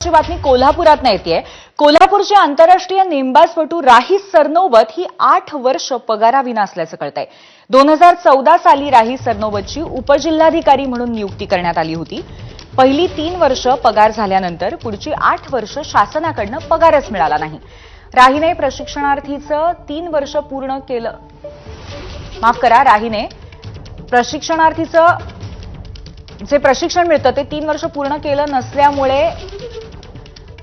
ची बातमी कोल्हापुरात येते कोल्हापूरची आंतरराष्ट्रीय नेमबाजपटू राही सरनोबत ही आठ वर्ष पगाराविना असल्याचं कळतंय. दोन हजार चौदा साली राही सरनोबतची उपजिल्हाधिकारी म्हणून नियुक्ती करण्यात आली होती. पहिली तीन वर्ष पगार झाल्यानंतर पुढची आठ वर्ष शासनाकडनं पगारच मिळाला नाही. राहीने प्रशिक्षणार्थीचं तीन वर्ष पूर्ण केलं. माफ करा राहीने प्रशिक्षणार्थीचं जे प्रशिक्षण मिळतं ते तीन वर्ष पूर्ण केलं नसल्यामुळे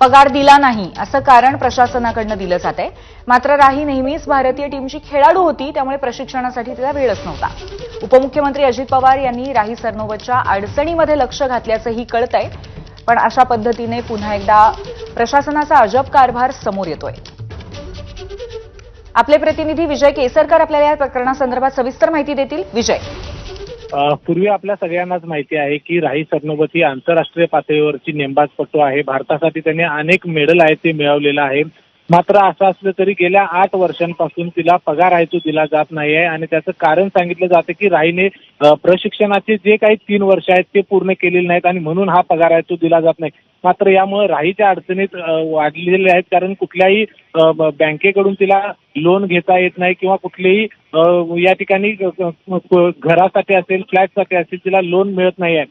पगार दिला नाही असं कारण प्रशासनाकडनं दिलं जात आहे मात्र राही नेहमीच भारतीय टीमची खेळाडू होती त्यामुळे प्रशिक्षणासाठी तिला वेळच नव्हता. उपमुख्यमंत्री अजित पवार यांनी राही सरनोबतच्या अडचणीमध्ये लक्ष घातल्याचंही कळतंय. पण अशा पद्धतीने पुन्हा एकदा प्रशासनाचा अजब कारभार समोर येतोय. आपले प्रतिनिधी विजय केसरकर आपल्याला या प्रकरणासंदर्भात सविस्तर माहिती देतील. विजय. पूर्वी आपल्या सगळ्यांनाच माहिती आहे की राही सरनोबत ही आंतरराष्ट्रीय पातळीवरची नेमबाजपटू आहे. भारतासाठी त्यांनी अनेक मेडल आहेत ते मिळवलेलं आहे मात्र असं असलं तरी गेल्या आठ वर्षांपासून तिला पगार आहे तो दिला जात नाही आहे आणि त्याचं कारण सांगितलं जातं की राहीने प्रशिक्षणाचे जे काही तीन वर्ष आहेत ते पूर्ण केलेले नाहीत आणि म्हणून हा पगार आहे तो दिला जात नाही. मात्र यामुळे राहीच्या अडचणीत वाढलेल्या आहेत. कारण कुठल्याही बँकेकडून तिला लोन घेता येत नाही किंवा कुठलेही या ठिकाणी घरासाठी असेल फ्लॅटसाठी असेल तिला लोन मिळत नाही आहे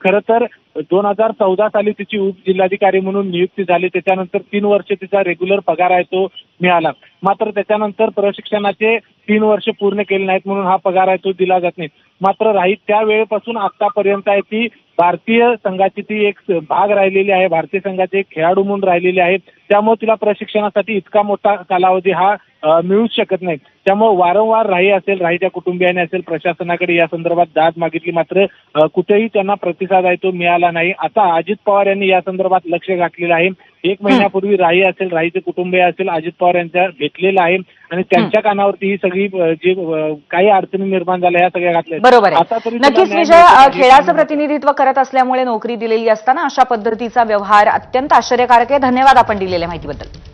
खरं तर दोन हजार चौदा साली तिची उपजिल्हाधिकारी म्हणून नियुक्ती झाली. त्याच्यानंतर तीन वर्ष तिचा रेग्युलर पगार आहे तो. मिळाला. मात्र त्याच्यानंतर प्रशिक्षणाचे तीन वर्ष पूर्ण केले नाहीत म्हणून हा पगार आहे तो दिला जात नाही. मात्र राहीत त्या वेळेपासून आतापर्यंत आहे ती भारतीय संघाची ती एक भाग राहिलेली आहे. भारतीय संघाचे एक खेळाडू म्हणून राहिलेले आहेत त्यामुळे तिला प्रशिक्षणासाठी इतका मोठा कालावधी हा मिळूच शकत नाही. त्यामुळे वारंवार राही असेल राहीच्या कुटुंबियाने असेल प्रशासनाकडे या संदर्भात दाद मागितली. मात्र कुठेही त्यांना प्रतिसाद आहे तो मिळाला नाही. आता अजित पवार यांनी या संदर्भात लक्ष घातलेलं आहे. एक महिन्यापूर्वी राही असेल राहीचे कुटुंबीय असेल अजित पवार यांच्या भेटलेलं आहे आणि त्यांच्या कानावरती ही सगळी जी काही अडचणी निर्माण झाल्या ह्या सगळ्या घातल्या बरोबर आता तरी नक्कीच विजय खेळाचं. प्रतिनिधित्व करत असल्यामुळे नोकरी दिलेली असताना अशा पद्धतीचा व्यवहार अत्यंत आश्चर्यकारक आहे. धन्यवाद आपण दिलेल्या माहितीबद्दल.